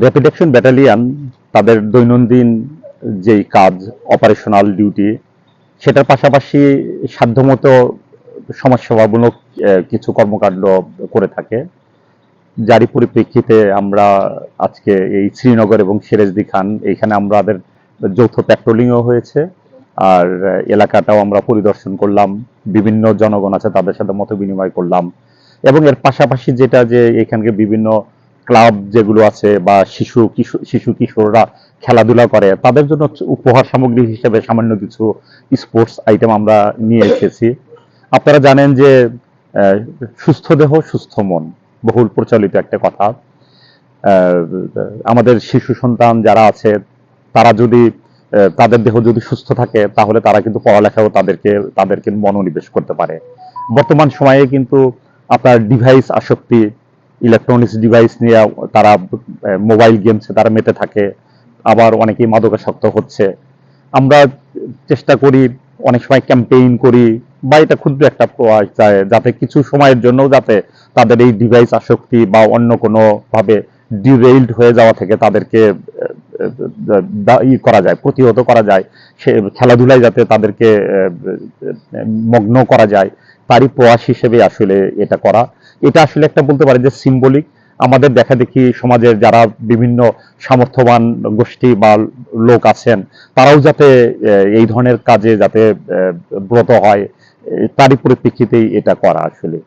Rapid action battalion তাদের দৈনন্দিন যেই কাজ অপারেশনাল ডিউটি সেটার পাশাপাশি সাধ্যমতো সমাজসেবামূলক কিছু কর্মকাণ্ড করে থাকে। যারই পরিপ্রেক্ষিতে আমরা আজকে এই শ্রীনগর এবং সিরাজদি খান, এইখানে আমাদের যৌথ প্যাট্রোলিংও হয়েছে, আর এলাকাটাও আমরা পরিদর্শন করলাম, বিভিন্ন জনগণ আছে তাদের সাথে মত বিনিময় করলাম, এবং এর পাশাপাশি যেটা যে এখানকে বিভিন্ন ক্লাব যেগুলো আছে বা শিশু শিশু কিশোররা খেলাধুলা করে, তাদের জন্য উপহার সামগ্রী হিসেবে সামান্য কিছু স্পোর্টস আইটেম আমরা নিয়ে এসেছি। আপনারা জানেন যে সুস্থ দেহ, সুস্থ মন, বহুল প্রচলিত একটা কথা। আমাদের শিশু সন্তান যারা আছে, তারা যদি তাদের দেহ যদি সুস্থ থাকে, তাহলে তারা কিন্তু পড়ালেখাও তাদেরকে তাদেরকে মনোনিবেশ করতে পারে। বর্তমান সময়ে কিন্তু আপনার ডিভাইস আসক্তি ইলেকট্রনিক্স ডিভাইস নিয়ে তারা মোবাইল গেমসে তারা মেতে থাকে। আবার অনেকেই মাদকাসক্ত হচ্ছে। আমরা চেষ্টা করি, অনেক সময় ক্যাম্পেইন করি, বা এটা ক্ষুদ্র একটা প্রয়াস যায়, যাতে কিছু সময়ের জন্য যাতে তাদের এই ডিভাইস আসক্তি বা অন্য কোনো ভাবে ডিরেইলড হয়ে যাওয়া থেকে তাদেরকে ই করা যায়, প্রতিহত করা যায়। সে, খেলাধুলায় যাতে তাদেরকে মগ্ন করা যায়। তারই প্রয়াস হিসেবে আসলে এটা করা। এটা আসলে একটা বলতে পারি যে সিম্বলিক আমাদের দেখা দেখি সমাজের যারা বিভিন্ন সামর্থ্যবান গোষ্ঠী বা লোক আছেন, তারাও যাতে এই ধরনের কাজে যাতে ব্রত হয় তারই পরিপ্রেক্ষিতেই এটা করা আসলে।